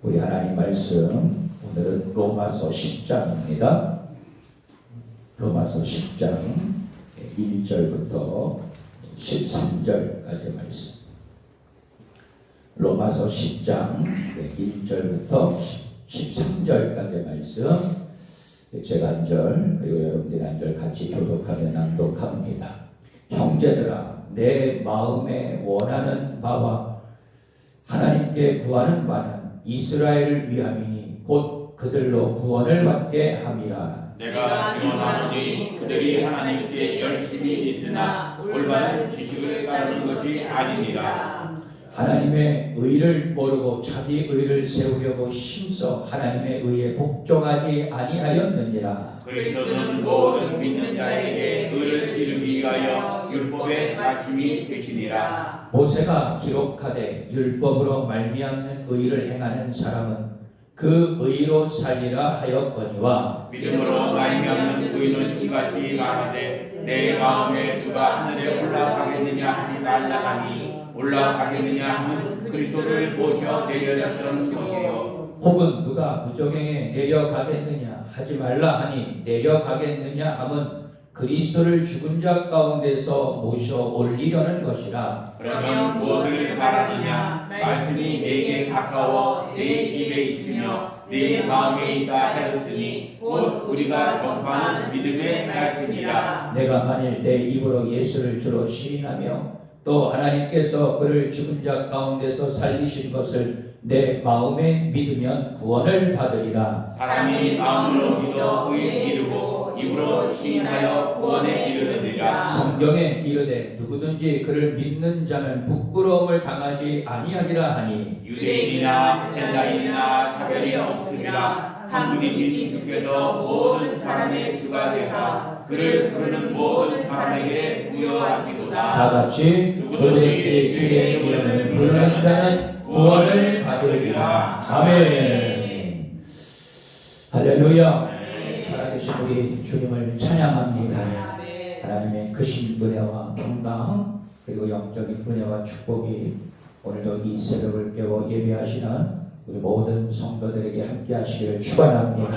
우리 하나님 말씀 오늘은 로마서 10장입니다. 로마서 10장 1절부터 13절까지 말씀. 로마서 10장 1절부터 13절까지 말씀. 제가 한 절, 그리고 여러분들이 한절 같이 교독하며 낭독합니다. 형제들아, 내 마음에 원하는 바와 하나님께 구하는 바는 이스라엘을 위함이니 곧 그들로 구원을 받게 함이라. 내가 증언하노니 그들이 하나님께 열심히 있으나 올바른 지식을 따르는 것이 아니니라. 하나님의 의를 모르고 자기 의를 세우려고 힘써 하나님의 의에 복종하지 아니하였느니라. 그리스도는 모든 믿는 자에게 의를 이루기 위하여 율법의 마침이 되시니라. 모세가 기록하되 율법으로 말미암는 의를 행하는 사람은 그 의로 살리라 하였거니와 믿음으로 말미암는 의는 이같이 말하되 내 마음에 누가 하늘에 올라가겠느냐 하지 말라 하니 올라가겠느냐 하면 그리스도를 모셔 내려렸던 것이요. 혹은 누가 무적행에 내려가겠느냐 하지 말라 하니 내려가겠느냐 함은 그리스도를 죽은 자 가운데서 모셔 올리려는 것이라. 그러면 무엇을 말하느냐? 말씀이 내게 가까워 내 입에 있으며 내 마음에 있다 하였으니 곧 우리가 전파하는 믿음의 말씀이라. 내가 만일 내 입으로 예수를 주로 시인하며 또 하나님께서 그를 죽은 자 가운데서 살리신 것을 내 마음에 믿으면 구원을 받으리라. 사람이 마음으로 믿어 의에 이르고 입으로 시인하여 구원에 이르느니라. 성경에 이르되 누구든지 그를 믿는 자는 부끄러움을 당하지 아니하리라 하니 유대인이나 헬라인이나 차별이 없습니다 한 분이신 주께서 모든 사람의 주가 되사 그를 부르는 모든 사람에게 다 부여하시도다. 같이 너희들이 주의 이름을 부르는 자는 구원을 받으리라. 아멘. 할렐루야 살아계신 우리 주님을 찬양합니다 하나님의 크신 은혜와 평강 그리고 영적인 은혜와 축복이 오늘도 이 새벽을 깨워 예배하시는 우리 모든 성도들에게 함께 하시기를 축원합니다.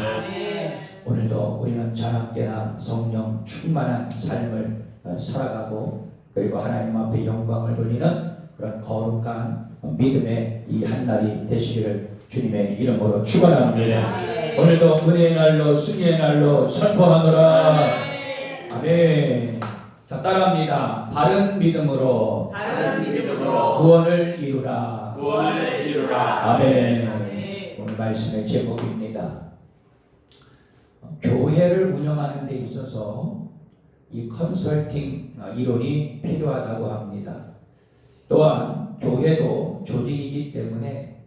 오늘도 우리는 자나깨나 성령 충만한 삶을 어, 살아가고 그리고 하나님 앞에 영광을 돌리는 그런 거룩한 믿음의 이 한 날이 되시기를 주님의 이름으로 축원합니다. 오늘도 은혜의 날로 승리의 날로 선포하노라. 아멘. 자 따라합니다. 바른 믿음으로 다른 믿음으로 구원을 이루라. 구원을 이루라 아멘. 오늘 말씀의 제목입니다. 교회를 운영하는 데 있어서 이 컨설팅 이론이 필요하다고 합니다. 또한 교회도 조직이기 때문에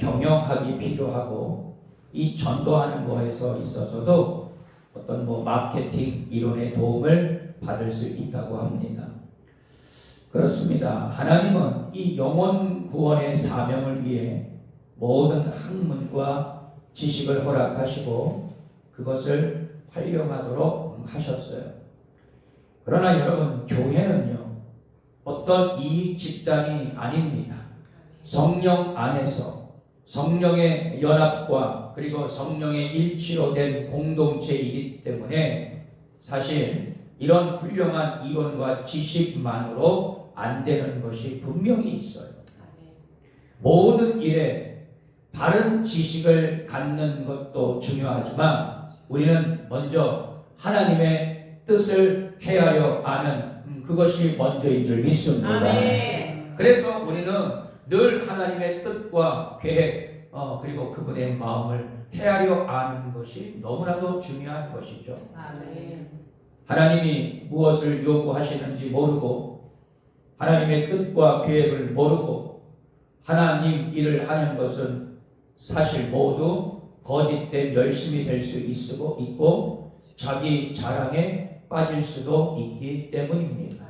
경영학이 필요하고 이 전도하는 거에서 있어서도 어떤 뭐 마케팅 이론의 도움을 받을 수 있다고 합니다. 그렇습니다. 하나님은 이 영혼 구원의 사명을 위해 모든 학문과 지식을 허락하시고 그것을 활용하도록 하셨어요. 그러나 여러분, 교회는요, 어떤 이익 집단이 아닙니다. 성령 안에서 성령의 연합과 그리고 성령의 일치로 된 공동체이기 때문에 사실 이런 훌륭한 이론과 지식만으로 안 되는 것이 분명히 있어요. 모든 일에 바른 지식을 갖는 것도 중요하지만 우리는 먼저 하나님의 뜻을 헤아려 아는 음, 그것이 먼저인 줄 믿습니다. 그래서 우리는 늘 하나님의 뜻과 계획 어, 그리고 그분의 마음을 헤아려 아는 것이 너무나도 중요한 것이죠. 하나님이 무엇을 요구하시는지 모르고 하나님의 뜻과 계획을 모르고 하나님 일을 하는 것은 사실 모두 거짓된 열심이 될 수 있고 있고 자기 자랑에 빠질 수도 있기 때문입니다.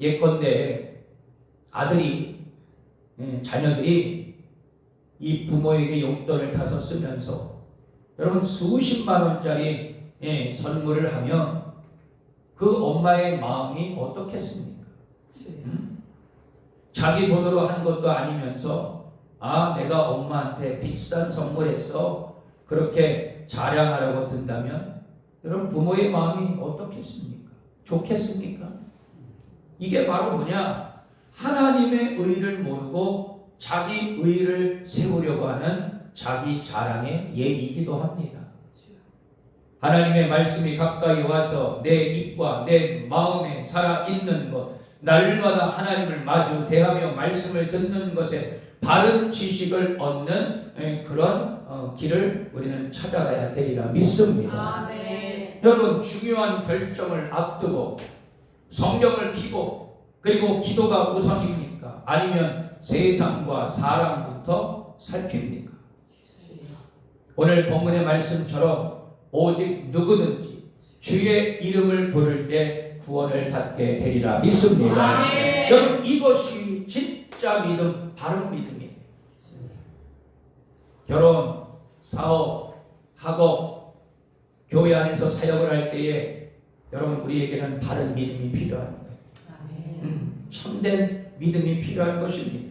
예컨대 아들이 예, 자녀들이 이 부모에게 용돈을 타서 쓰면서 여러분 수십만 원짜리 예, 선물을 하면 그 엄마의 마음이 어떻겠습니까? 음? 자기 돈으로 한 것도 아니면서 아 내가 엄마한테 비싼 선물했어 그렇게 자랑하려고 든다면 여러분 부모의 마음이 어떻겠습니까? 좋겠습니까? 이게 바로 뭐냐? 하나님의 의를 모르고 자기 의를 세우려고 하는 자기 자랑의 예이기도 합니다. 하나님의 말씀이 가까이 와서 내 입과 내 마음에 살아 있는 것, 날마다 하나님을 마주 대하며 말씀을 듣는 것에 바른 지식을 얻는 에, 그런 어, 길을 우리는 찾아가야 되리라 믿습니다. 아멘. 여러분 중요한 결정을 앞두고 성경을 피고 그리고 기도가 우선입니까? 아니면 세상과 사람부터 살핍니까? 오늘 본문의 말씀처럼 오직 누구든지 주의 이름을 부를 때 구원을 받게 되리라 믿습니다. 여러분 이것이 진짜 믿음, 바른 믿음이에요. 결혼, 사업, 학업, 교회 안에서 사역을 할 때에 여러분 우리에게는 바른 믿음이. 아멘. 음, 참된 믿음이 필요한 것입니다.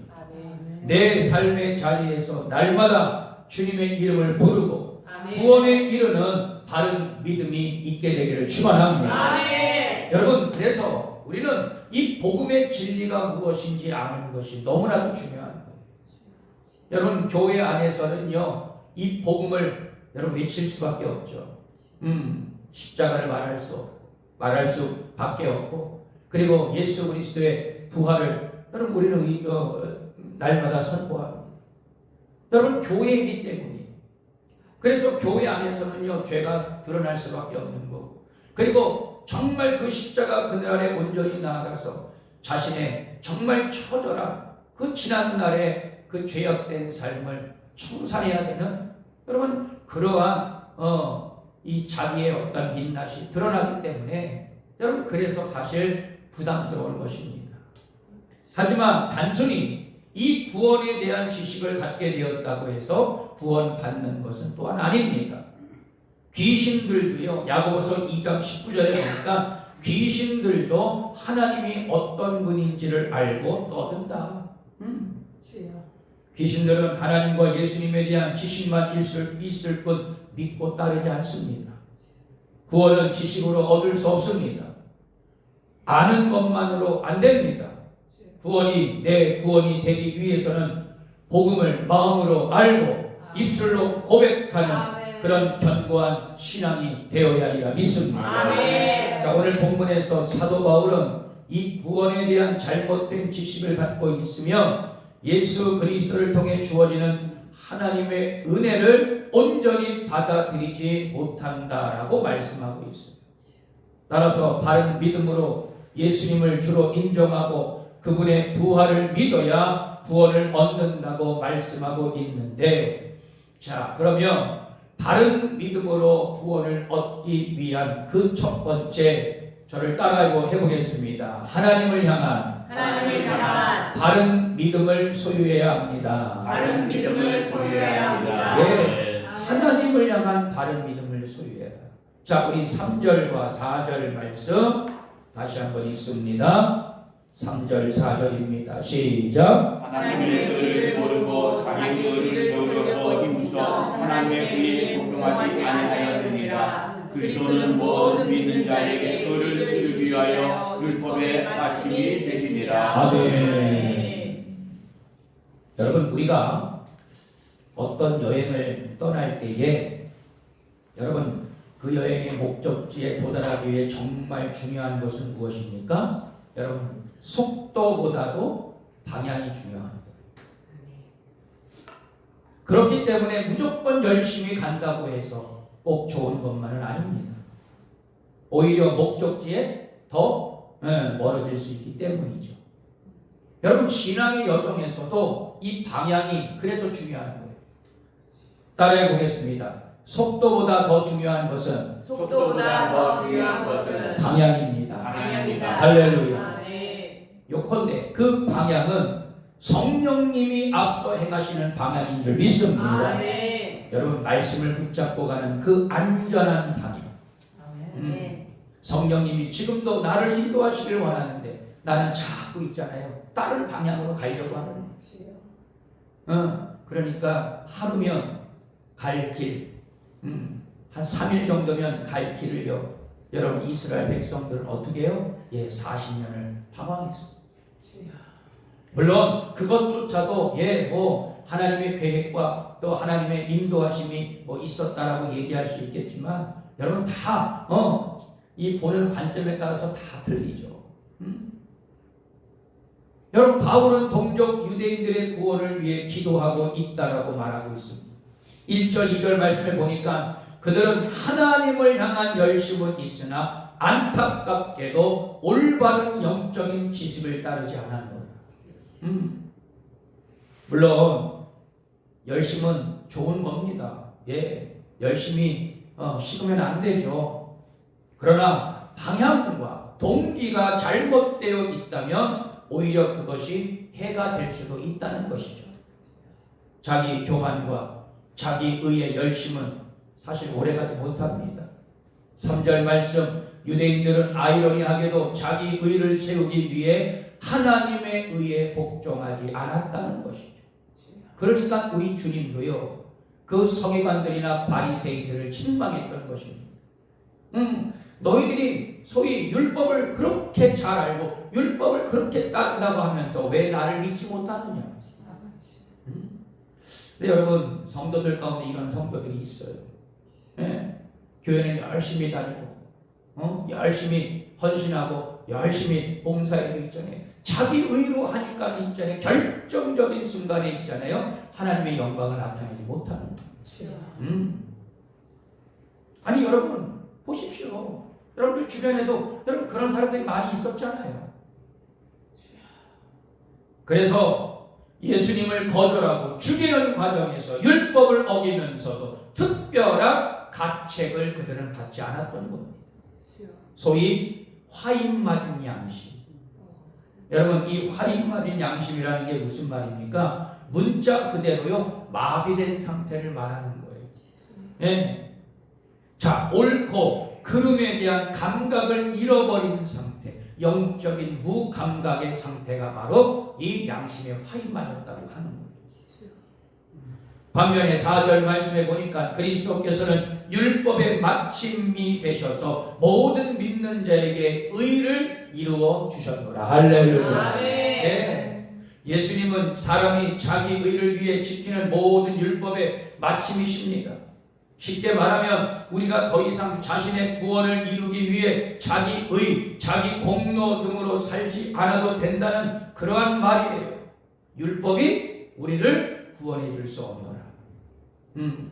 내 삶의 자리에서 날마다 주님의 이름을 부르고 아멘. 구원에 이르는 바른 믿음이 있게 되기를 축원합니다. 아멘. 여러분 그래서 우리는 이 복음의 진리가 무엇인지 아는 것이 너무나도 중요한 거예요. 여러분 교회 안에서는요 이 복음을 여러분 외칠 수밖에 없죠. 음 십자가를 말할 수 말할 수밖에 없고 그리고 예수 그리스도의 부활을 여러분 우리는 의- 어, 날마다 선포합니다. 여러분 교회이기 때문이에요. 그래서 교회 안에서는요 죄가 드러날 수밖에 없는 거고 그리고 정말 그 십자가 그날에 온전히 나아가서 자신의 정말 처절한 그 지난 날의 그 죄악된 삶을 청산해야 되는 여러분 그러한 어, 이 자기의 어떤 민낯이 드러나기 때문에 여러분 그래서 사실 부담스러운 것입니다. 하지만 단순히 이 구원에 대한 지식을 갖게 되었다고 해서 구원받는 것은 또한 아닙니다. 귀신들도요, 야고보서 2장 19절에 보니까 귀신들도 하나님이 어떤 분인지를 알고 떠든다. 음. 귀신들은 하나님과 예수님에 대한 지식만 있을, 있을 뿐 믿고 따르지 않습니다. 구원은 지식으로 얻을 수 없습니다. 아는 것만으로 안 됩니다. 구원이 내 구원이 되기 위해서는 복음을 마음으로 알고 입술로 고백하는 아멘. 그런 견고한 신앙이 되어야 하리라 믿습니다. 아멘. 자 오늘 본문에서 사도 바울은 이 구원에 대한 잘못된 지식을 갖고 있으며 예수 그리스도를 통해 주어지는 하나님의 은혜를 온전히 받아들이지 못한다라고 말씀하고 있습니다. 따라서 바른 믿음으로 예수님을 주로 인정하고 그분의 부활을 믿어야 구원을 얻는다고 말씀하고 있는데 자 그러면 바른 믿음으로 구원을 얻기 위한 그 첫 번째 저를 따라 해 보겠습니다. 하나님을 향한 하나님을 향한 바른 믿음을 소유해야 합니다. 바른 믿음을 소유해야 합니다. 예, 하나님을 향한 바른 믿음을 소유해라. 자, 우리 3절과 4절 말씀 다시 한번 읽습니다. 3절, 4절입니다. 시작. 하나님의 의를 모르고 자기 의를 세우려고 힘써 하나님의 의에 복종하지 아니하였느니라 그리스도는 모든 믿는 자에게 의를 이루기 위하여 율법의 사심이 되시니라 아멘. 여러분, 우리가 어떤 여행을 떠날 때에 여러분, 그 여행의 목적지에 도달하기 위해 정말 중요한 것은 무엇입니까? 여러분, 속도보다도 방향이 중요합니다. 그렇기 때문에 무조건 열심히 간다고 해서 꼭 좋은 것만은 아닙니다. 오히려 목적지에 더 예, 멀어질 수 있기 때문이죠. 여러분 신앙의 여정에서도 이 방향이 그래서 중요한 거예요. 따라해 보겠습니다. 속도보다 더 중요한 것은 속도보다 더 중요한 것은 방향입니다. 방향이다. 할렐루야. 요컨대 그 방향은 성령님이 앞서 행하시는 방향인 줄 믿습니다. 아멘. 여러분 말씀을 붙잡고 가는 그 안전한 방향. 아멘. 성령님이 지금도 나를 인도하시길 원하는데 나는 자꾸 있잖아요. 다른 방향으로 가려고 하는. 어, 그러니까 하루면 갈 길, 음, 한 3일 정도면 갈 길을요. 여러분 이스라엘 백성들은 어떻게 해요? 예, 40년을 방황했어. 물론 그것조차도 예, 뭐 하나님의 계획과 또 하나님의 인도하심이 뭐 있었다라고 얘기할 수 있겠지만 여러분 다 어, 이 보는 관점에 따라서 다 틀리죠. 음? 여러분 바울은 동족 유대인들의 구원을 위해 기도하고 있다라고 말하고 있습니다. 1절 2절 말씀에 보니까 그들은 하나님을 향한 열심은 있으나 안타깝게도 올바른 영적인 지식을 따르지 않았노라. 음. 물론 열심은 좋은 겁니다. 예, 열심히 어, 식으면 안 되죠. 그러나 방향과 동기가 잘못되어 있다면 오히려 그것이 해가 될 수도 있다는 것이죠. 자기 교만과 자기 의의 열심은 사실 오래가지 못합니다. 3절 말씀 유대인들은 아이러니하게도 자기 의를 세우기 위해 하나님의 의에 복종하지 않았다는 것이죠. 그러니까 우리 주님도요. 그 서기관들이나 바리새인들을 책망했던 것입니다. 음, 너희들이 소위 율법을 그렇게 잘 알고 율법을 그렇게 따른다고 하면서 왜 나를 믿지 못하느냐? 음? 여러분 성도들 가운데 이런 성도들이 있어요. 예? 교회는 열심히 다니고, 어? 열심히 헌신하고, 열심히 봉사해도 있잖아요. 자기 의로 하니까 있잖아요. 결정적인 순간에 있잖아요. 하나님의 영광을 나타내지 못하는 거예요. 음. 아니 여러분 보십시오. 여러분들 주변에도 여러분 그런 사람들이 많이 있었잖아요. 그래서 예수님을 거절하고 죽이는 과정에서 율법을 어기면서도 특별한 가책을 그들은 받지 않았던 겁니다. 소위 화인 맞은 양심. 여러분 이 화인 맞은 양심이라는 게 무슨 말입니까? 문자 그대로요 마비된 상태를 말하는 거예요. 예. 자 옳고 그름에 대한 감각을 잃어버린 상태, 영적인 무감각의 상태가 바로 이 양심의 화인 맞았다고 하는 거예요. 반면에 4절 말씀에 보니까 그리스도께서는 율법의 마침이 되셔서 모든 믿는 자에게 의를 이루어 주셨노라. 할렐루야. 네. 예수님은 사람이 자기 의를 위해 지키는 모든 율법의 마침이십니다. 쉽게 말하면 우리가 더 이상 자신의 구원을 이루기 위해 자기 의, 자기 공로 등으로 살지 않아도 된다는 그러한 말이에요. 율법이 우리를 구원해 줄 수 없노라. 음.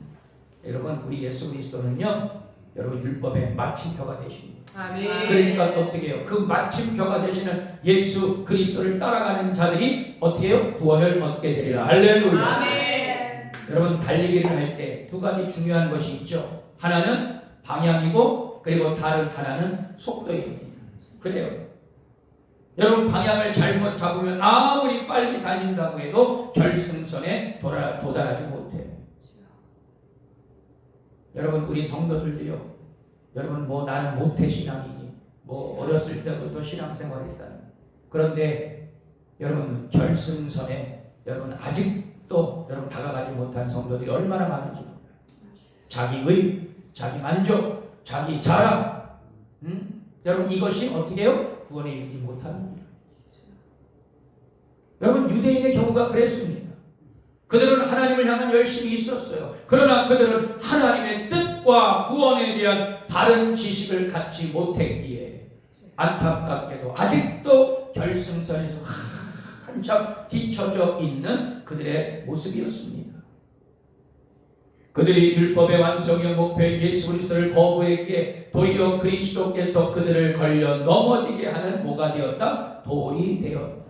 여러분 우리 예수 그리스도는요. 여러분 율법의 마침표가 되십니다. 아멘. 그러니까 어떻게 해요? 그 마침표가 되시는 예수 그리스도를 따라가는 자들이 어떻게 해요? 구원을 얻게 되리라. 할렐루야. 아멘. 여러분 달리기를 할 때 두 가지 중요한 것이 있죠. 하나는 방향이고 그리고 다른 하나는 속도입니다. 그래요. 여러분 방향을 잘못 잡으면 아무리 빨리 달린다고 해도 결승선에 도달, 도달하지 못해요. 여러분 우리 성도들도요. 여러분 뭐 나는 모태 신앙이니 뭐 어렸을 때부터 신앙생활했다는 그런데 여러분 결승선에 여러분 아직도 여러분 다가가지 못한 성도들이 얼마나 많은지 자기의 자기 만족 자기 자랑 음? 여러분 이것이 어떻게 해요 구원에 이르지 일 여러분 유대인의 경우가 그랬습니다. 그들은 하나님을 향한 열심이 있었어요. 그러나 그들은 하나님의 뜻과 구원에 대한 바른 지식을 갖지 못했기에 안타깝게도 아직도 결승선에서 한참 뒤처져 있는 그들의 모습이었습니다. 그들이 율법의 완성의 목표인 예수 그리스도를 거부했기에 도리어 그리스도께서 그들을 걸려 넘어지게 하는 뭐가 되었다? 돌이 되었다.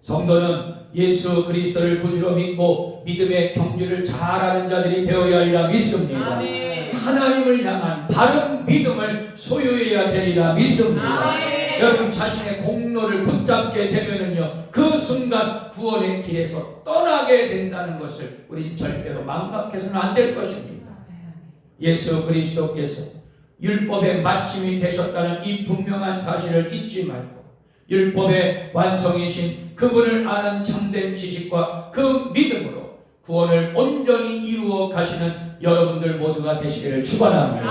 성도는 예수 그리스도를 구주로 믿고 믿음의 경주를 잘하는 자들이 되어야 하리라 믿습니다. 아멘. 하나님을 향한 바른 믿음을 소유해야 되리라 믿습니다. 아멘. 여러분 자신의 공로를 붙잡게 되면은요 그 순간 구원의 길에서 떠나게 된다는 것을 우리 절대로 망각해서는 안 될 것입니다. 예수 그리스도께서 율법의 마침이 되셨다는 이 분명한 사실을 잊지 말고 율법의 완성이신 그분을 아는 참된 지식과 그 믿음으로 구원을 온전히 이루어 가시는 여러분들 모두가 되시기를 축원합니다.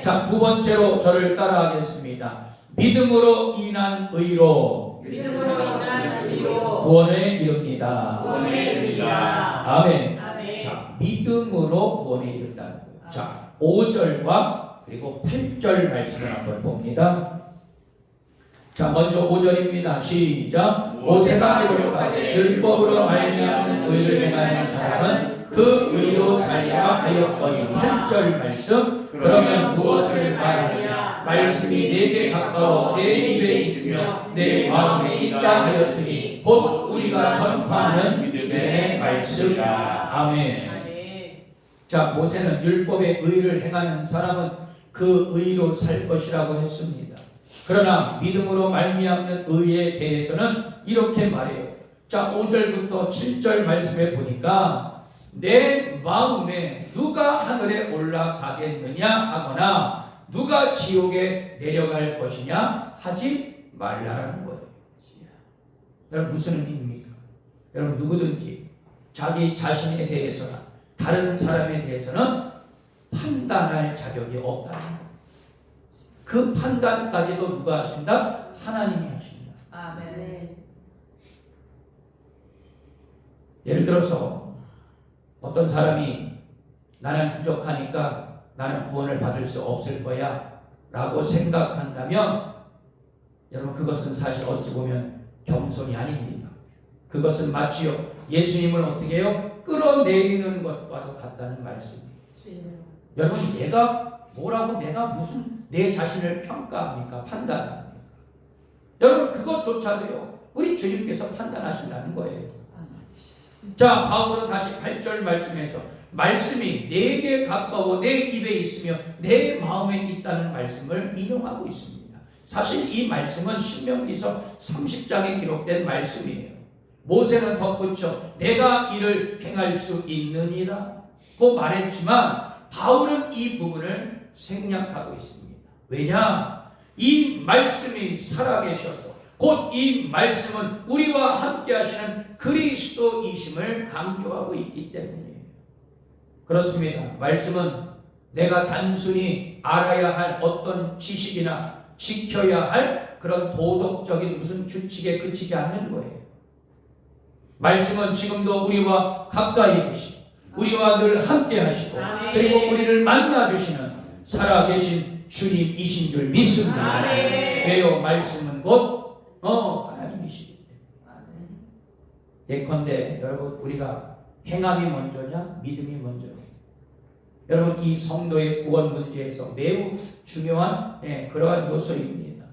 자, 두 번째로 저를 따라하겠습니다. 믿음으로 인한 의로 믿음으로 인한 의로 구원에 이릅니다. 구원에 이릅니다. 아멘. 아멘. 자, 믿음으로 구원에 이른다는 거예요. 자, 5절과 그리고 8절 말씀을 한번 봅니다. 자, 먼저 5절입니다. 시작. 모세가 기록하되 율법으로 말미암는 의를 행하는 사람은 그 의로 살리라 하였거니 8절 말씀 그러면 무엇을 말하느냐 말씀이 내게 가까워 내 입에 있으며 내 마음에 있다 하였으니 곧 우리가 전파하는 믿음의 말씀이다. 아멘. 아멘. 자, 모세는 율법의 의를 행하는 사람은 그 의로 살 것이라고 했습니다. 그러나 믿음으로 말미암는 의에 대해서는 이렇게 말해요. 자, 5절부터 7절 말씀에 보니까 내 마음에 누가 하늘에 올라가겠느냐 하거나 누가 지옥에 내려갈 것이냐 하지 말라라는 거예요. 여러분 무슨 의미입니까? 여러분 누구든지 자기 자신에 대해서나 다른 사람에 대해서는 판단할 자격이 없다는 거예요. 그 판단까지도 누가 하신다? 하나님이 하신다. 아멘. 예를 들어서 어떤 사람이 나는 부족하니까 나는 구원을 받을 수 없을 거야 라고 생각한다면 여러분 그것은 사실 어찌 보면 겸손이 아닙니다. 그것은 마치요 예수님을 어떻게 해요? 끌어내리는 것과도 같다는 말씀입니다. 여러분 얘가 뭐라고 내가 무슨 내 자신을 평가합니까? 판단합니까? 여러분 그것조차도요 우리 주님께서 판단하신다는 거예요. 자 바울은 다시 8절 말씀에서 말씀이 내게 가까워 내 입에 있으며 내 마음에 있다는 말씀을 인용하고 있습니다. 사실 이 말씀은 신명기서 30장에 기록된 말씀이에요. 모세는 덧붙여 내가 이를 행할 수 있느니라 고 말했지만 바울은 이 부분을 생략하고 있습니다. 왜냐? 이 말씀이 살아계셔서 곧 이 말씀은 우리와 함께 하시는 그리스도이심을 강조하고 있기 때문이에요. 그렇습니다. 말씀은 내가 단순히 알아야 할 어떤 지식이나 지켜야 할 그런 도덕적인 무슨 규칙에 그치지 않는 거예요. 말씀은 지금도 우리와 가까이 계시, 우리와 늘 함께 하시고. 그리고 우리를 만나 주시는 살아계신 주님이신 줄 믿습니다. 왜요? 말씀은 곧 어, 하나님이시기 때문에. 예컨대 여러분 우리가 행함이 먼저냐 믿음이 먼저냐 여러분 이 성도의 구원 문제에서 매우 중요한 예, 그러한 요소입니다.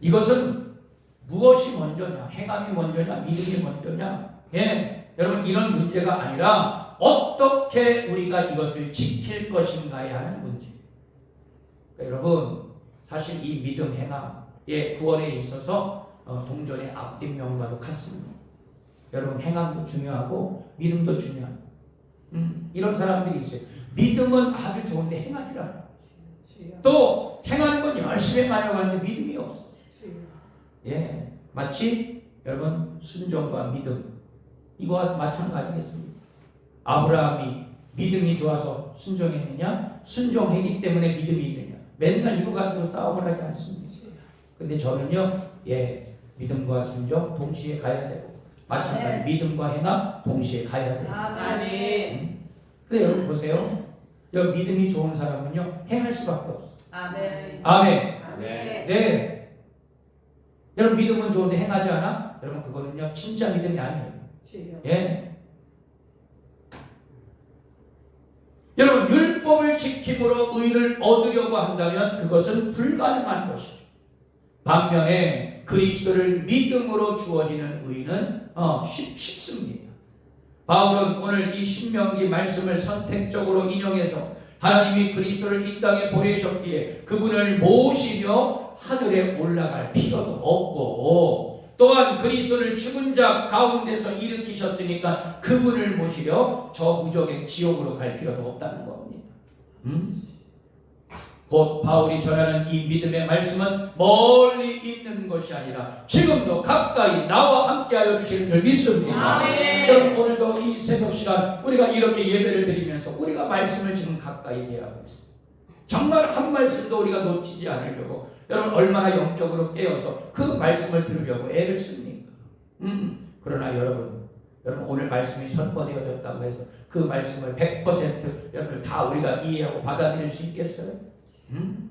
이것은 무엇이 먼저냐 행함이 먼저냐 믿음이 먼저냐 예, 여러분 이런 문제가 아니라 어떻게 우리가 이것을 지킬 것인가에 하는 문제. 그러니까 여러분 사실 이 믿음 행함 의 구원에 있어서 어, 동전의 앞뒷면과도 같습니다. 여러분 행함도 중요하고 믿음도 중요합니다. 음, 이런 사람들이 있어요. 믿음은 아주 좋은데 행하지 않아. 또 행하는 건 열심히 행하려고 하는데 믿음이 없어. 예, 마치 여러분 순종과 믿음 이거와 마찬가지겠습니다. 아브라함이 믿음이 좋아서 순종했느냐, 순종했기 때문에 믿음이 있느냐. 맨날 이거 가지고 싸움을 하지 않습니다. 근데 저는요, 예, 믿음과 순종 동시에 가야 되고 마찬가지 믿음과 행함 동시에 가야 돼요. 아멘. 근데 여러분 보세요. 여기 믿음이 좋은 사람은요 행할 수밖에 없어. 아멘. 아멘. 아멘. 네. 여러분 믿음은 좋은데 행하지 않아? 여러분 그거는요 진짜 믿음이 아니에요. 예. 여러분 율법을 지킴으로 의를 얻으려고 한다면 그것은 불가능한 것이죠. 반면에 그리스도를 믿음으로 주어지는 의는 어, 쉽, 쉽습니다. 바울은 오늘 이 신명기 말씀을 선택적으로 인용해서 하나님이 그리스도를 이 땅에 보내셨기에 그분을 모시려 하늘에 올라갈 필요도 없고 또한 그리스도를 죽은 자 가운데서 일으키셨으니까 그분을 모시려 저 무적의 지옥으로 갈 필요도 없다는 겁니다. 음? 곧 바울이 전하는 이 믿음의 말씀은 멀리 있는 것이 아니라 지금도 가까이 나와 함께하여 주시는 줄 믿습니다. 여러분 오늘도 이 새벽 시간 우리가 이렇게 예배를 드리면서 우리가 말씀을 지금 가까이 대하고 있습니다. 정말 한 말씀도 우리가 놓치지 않으려고 여러분 얼마나 영적으로 깨어서 그 말씀을 들으려고 애를 씁니까? 음, 그러나 여러분 여러분 오늘 말씀이 선포되어졌다고 해서 그 말씀을 100% 여러분 다 우리가 이해하고 받아들일 수 있겠어요? 음?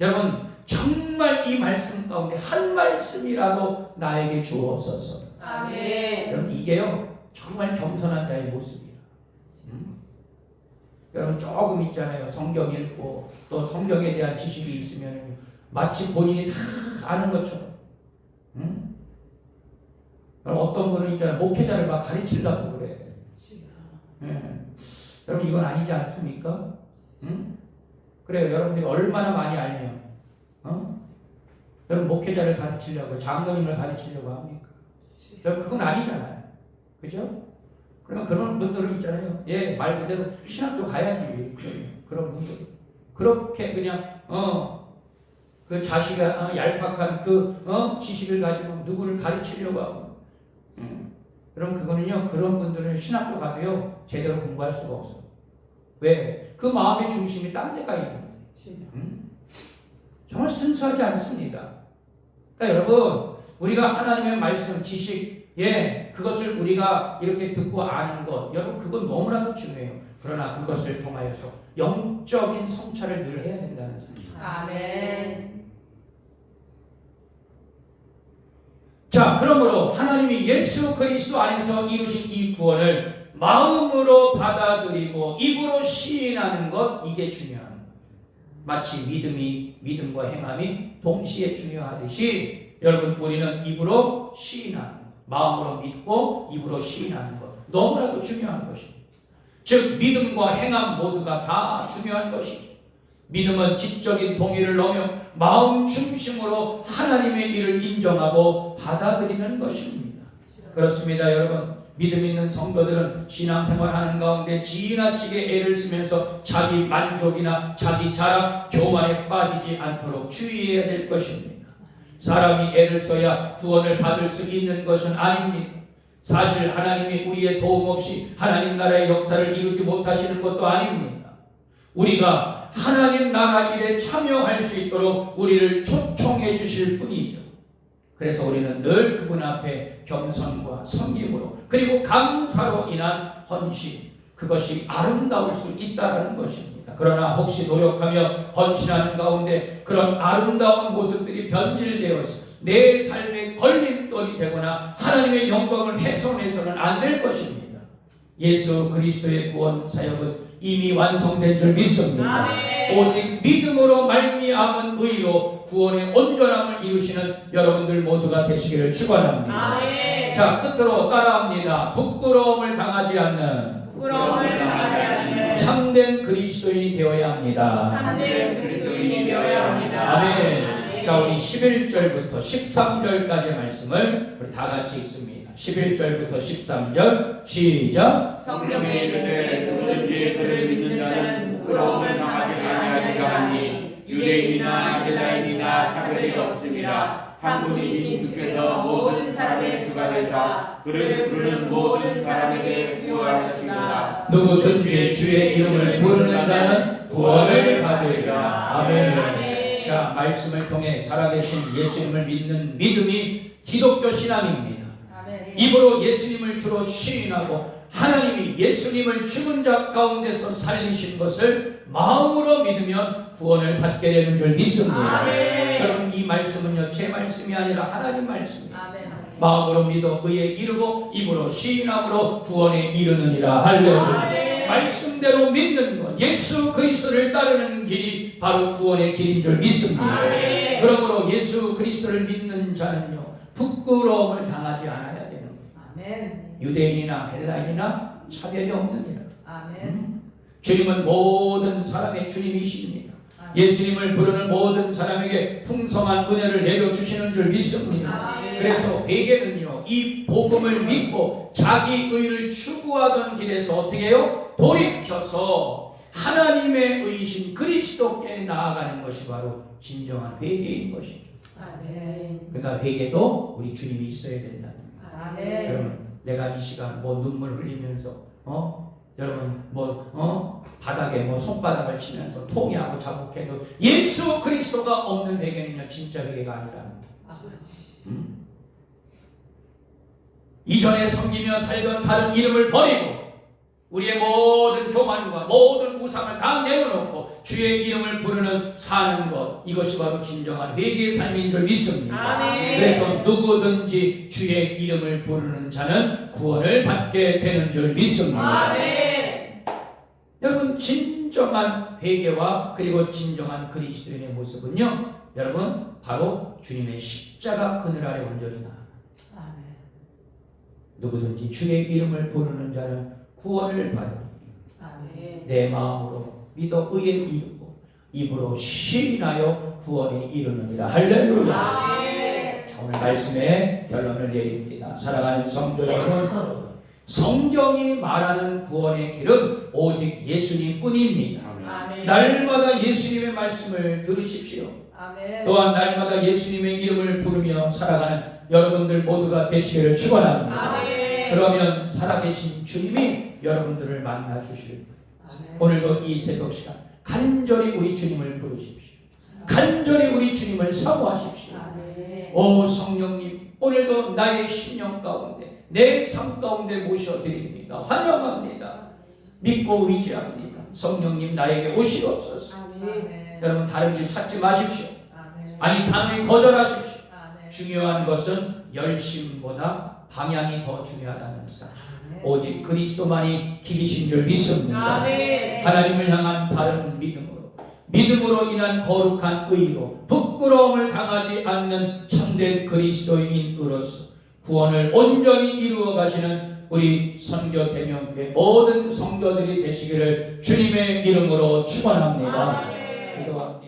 여러분 정말 이 말씀 가운데 한 말씀이라도 나에게 주옵소서. 아멘. 여러분 이게요 정말 겸손한 자의 모습이에요. 음? 여러분 조금 있잖아요. 성경 읽고 또 성경에 대한 지식이 있으면 마치 본인이 다 아는 것처럼. 음? 어떤 분은 있잖아요. 목회자를 막 가르치려고 그래. 예. 여러분 이건 아니지 않습니까? 음? 그래요. 여러분들이 얼마나 많이 알면, 어? 여러분 목회자를 가르치려고 장로님을 가르치려고 합니까? 그건 아니잖아요. 그죠? 그러면 그런 분들은 있잖아요. 예, 말 그대로 신학교 가야지. 그런 분들. 그렇게 그냥 어 그 자식의 어, 얄팍한 그 어, 지식을 가지고 누구를 가르치려고 하고. 음. 그럼 그거는요. 그런 분들은 신학교 가도요 제대로 공부할 수가 없어. 왜? 그 마음의 중심이 딴 데가 있는데. 음? 정말 순수하지 않습니다. 그러니까 여러분 우리가 하나님의 말씀, 지식, 예, 그것을 우리가 이렇게 듣고 아는 것, 여러분 그건 너무나도 중요해요. 그러나 그것을 통하여서 영적인 성찰을 늘 해야 된다는 사실. 아멘. 자, 그러므로 하나님이 예수 그리스도 안에서 이루신 이 구원을 마음으로 받아들이고 입으로 시인하는 것 이게 중요한. 마치 믿음이 믿음과 행함이 동시에 중요하듯이 여러분 우리는 입으로 것, 마음으로 믿고 입으로 시인하는 것 너무나도 중요한 것입니다. 즉 믿음과 행함 모두가 다 중요한 것이죠. 믿음은 지적인 동의를 넘어 마음 중심으로 하나님의 일을 인정하고 받아들이는 것입니다. 그렇습니다, 여러분. 믿음 있는 성도들은 신앙생활 하는 가운데 지나치게 애를 쓰면서 자기 만족이나 자기 자랑, 교만에 빠지지 않도록 주의해야 될 것입니다. 사람이 애를 써야 구원을 받을 수 있는 것은 아닙니다. 사실 하나님이 우리의 도움 없이 하나님 나라의 역사를 이루지 못하시는 것도 아닙니다. 우리가 하나님 나라 일에 참여할 수 있도록 우리를 초청해 주실 뿐이죠. 그래서 우리는 늘 그분 앞에 겸손과 섬김으로 그리고 감사로 인한 헌신 그것이 아름다울 수 있다는 것입니다. 그러나 혹시 노력하며 헌신하는 가운데 그런 아름다운 모습들이 변질되어서 내 삶의 걸림돌이 되거나 하나님의 영광을 훼손해서는 안 될 것입니다. 예수 그리스도의 구원 사역은 이미 완성된 줄 믿습니다. 오직 믿음으로 말미암은 의로 구원의 온전함을 이루시는 여러분들 모두가 되시기를 축원합니다. 자 끝으로 따라합니다. 부끄러움을 당하지 않는 부끄러움을 당하지 않는 참된 그리스도인이 되어야 합니다. 참된 그리스도인이 되어야 합니다. 아멘. 자 우리 11절부터 13절까지의 말씀을 우리 다 같이 읽습니다. 11절부터 13절 시작. 성경에 이르되 누구든지 그를 믿는 자는 부끄러움을 당하지 아니하리라 하니 유대인이나 헬라인이나 차별이 없습니다. 한 분이신 주께서 모든 사람의 주가 되사 그를 부르는 모든 사람에게 구하시리라. 누구든지 주의 이름을 부르는 자는 구원을 받으리라. 아멘. 자, 말씀을 통해 살아계신 예수님을 믿는 믿음이 기독교 신앙입니다. 입으로 예수님을 주로 시인하고 하나님이 예수님을 죽은 자 가운데서 살리신 것을 마음으로 믿으면 구원을 받게 되는 줄 믿습니다. 아멘. 여러분 이 말씀은요 제 말씀이 아니라 하나님 말씀입니다. 아멘. 마음으로 믿어 의에 이르고 입으로 시인함으로 구원에 이르느니라 할렐루야. 말씀대로 믿는 것 예수 그리스도를 따르는 길이 바로 구원의 길인 줄 믿습니다. 아멘. 그러므로 예수 그리스도를 믿는 자는요 부끄러움을 당하지 거예요. 아멘. 유대인이나 헬라인이나 차별이 없느니라. 아멘. 음? 주님은 모든 사람의 주님이십니다. 예수님을 부르는 모든 사람에게 풍성한 은혜를 내려 주시는 줄 믿습니다. 아멘. 그래서 베개는요 이 복음을 믿고 자기 의를 추구하던 길에서 어떻게 해요? 돌이켜서 하나님의 의신 그리스도께 나아가는 것이 바로 진정한 회개인 것이죠. 아멘. 그러니까 회개도 우리 주님이 있어야 된다. 아멘. 여러분, 내가 이 시간 뭐 눈물 흘리면서 어 여러분 뭐 어 바닥에 뭐 손바닥을 치면서 통회하고 자복해도 예수 그리스도가 없는 회개는요 진짜 회개가 아니라. 음? 이전에 섬기며 살던 다른 이름을 버리고 우리의 모든 교만과 모든 우상을 다 내려놓고 주의 이름을 부르는 사는 것 이것이 바로 진정한 회개의 삶인 줄 믿습니다. 아멘. 그래서 누구든지 주의 이름을 부르는 자는 구원을 받게 되는 줄 믿습니다. 아멘. 여러분 진정한 회개와 그리고 진정한 그리스도인의 모습은요. 여러분 바로 주님의 십자가 그늘 아래 온전히 나. 누구든지 주의 이름을 부르는 자는 구원을 받으니 아멘. 내 마음으로 믿어 의에 이르고 입으로 시인하여 구원에 이르느니라 할렐루야 아멘. 자, 오늘 말씀의 결론을 내립니다 사랑하는 성도 여러분 성경이 말하는 구원의 길은 오직 예수님 뿐입니다 아멘. 날마다 예수님의 말씀을 들으십시오. 또한 날마다 예수님의 이름을 부르며 살아가는 여러분들 모두가 되시기를 축원합니다. 그러면 살아계신 주님이 여러분들을 만나 주실 아멘. 오늘도 이 새벽 시간 간절히 우리 주님을 부르십시오. 간절히 우리 주님을 사모하십시오. 오 성령님 오늘도 나의 심령 가운데 내 삶 가운데 모셔드립니다. 환영합니다. 믿고 의지합니다. 성령님 나에게 오시옵소서. 여러분 다른 길 찾지 마십시오. 아니 단호히 거절하십시오. 중요한 것은 열심보다 방향이 더 중요하다는 사실. 오직 그리스도만이 길이신 줄 믿습니다. 아멘. 하나님을 향한 바른 믿음으로 믿음으로 인한 거룩한 의로 부끄러움을 당하지 않는 참된 그리스도인으로서 구원을 온전히 이루어 가시는 우리 선교 대명회 모든 성도들이 되시기를 주님의 이름으로 축원합니다. 아멘. 기도합니다.